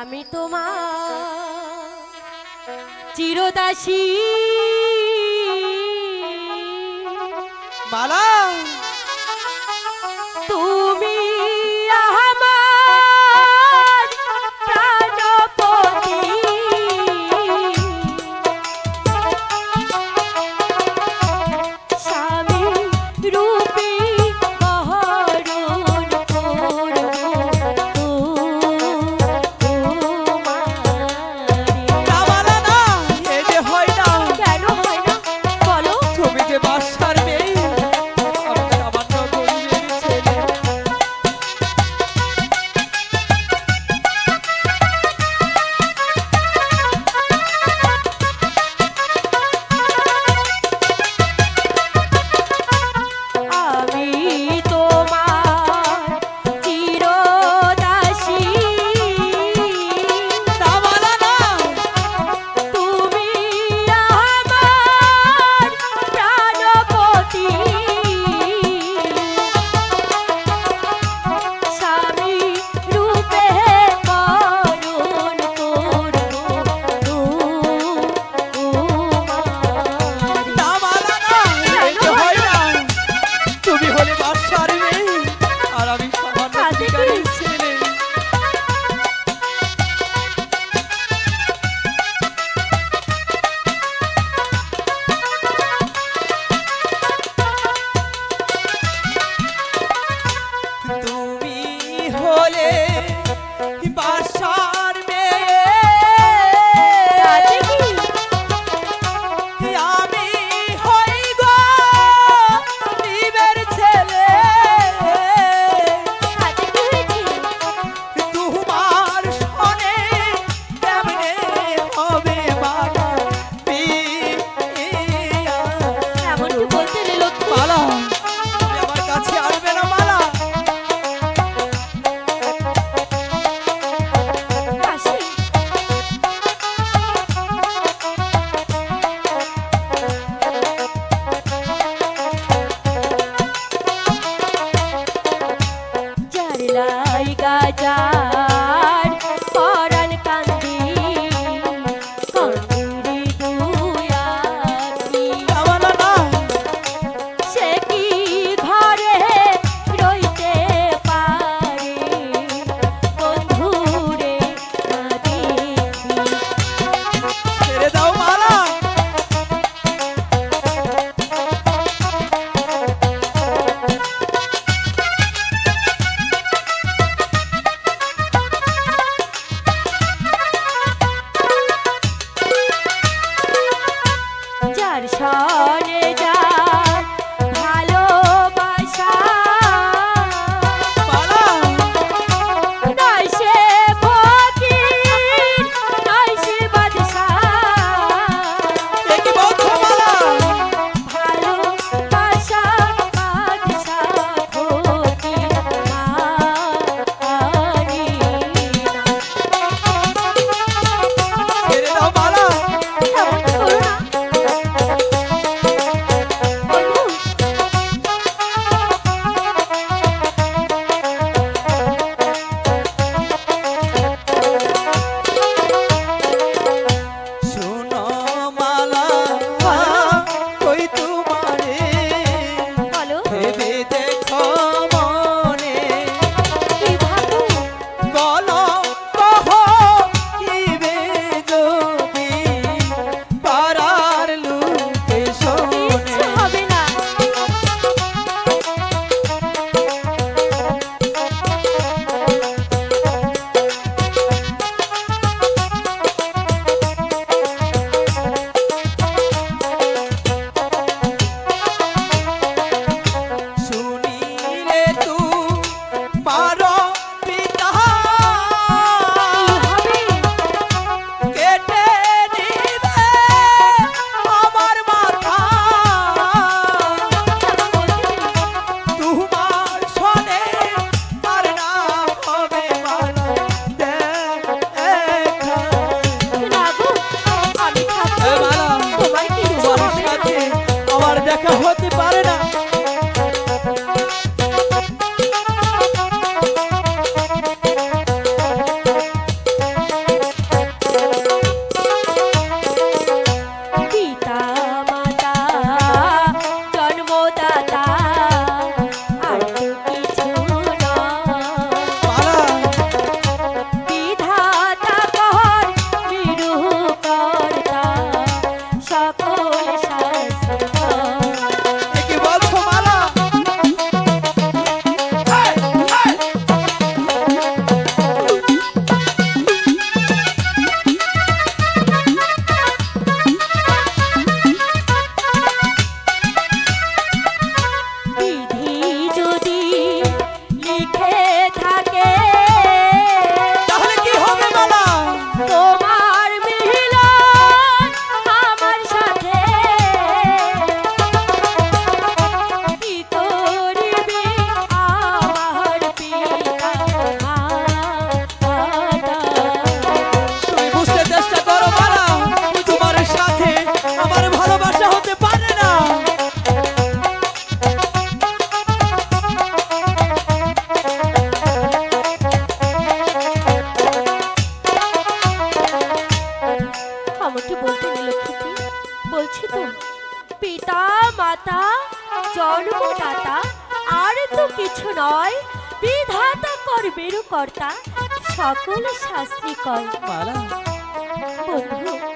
আমি তোমার চিরদাসী। মালা করে কিছু নয় বিধাতা কর্মের কর্তা সকল শাস্ত্রী কয় বন্ধু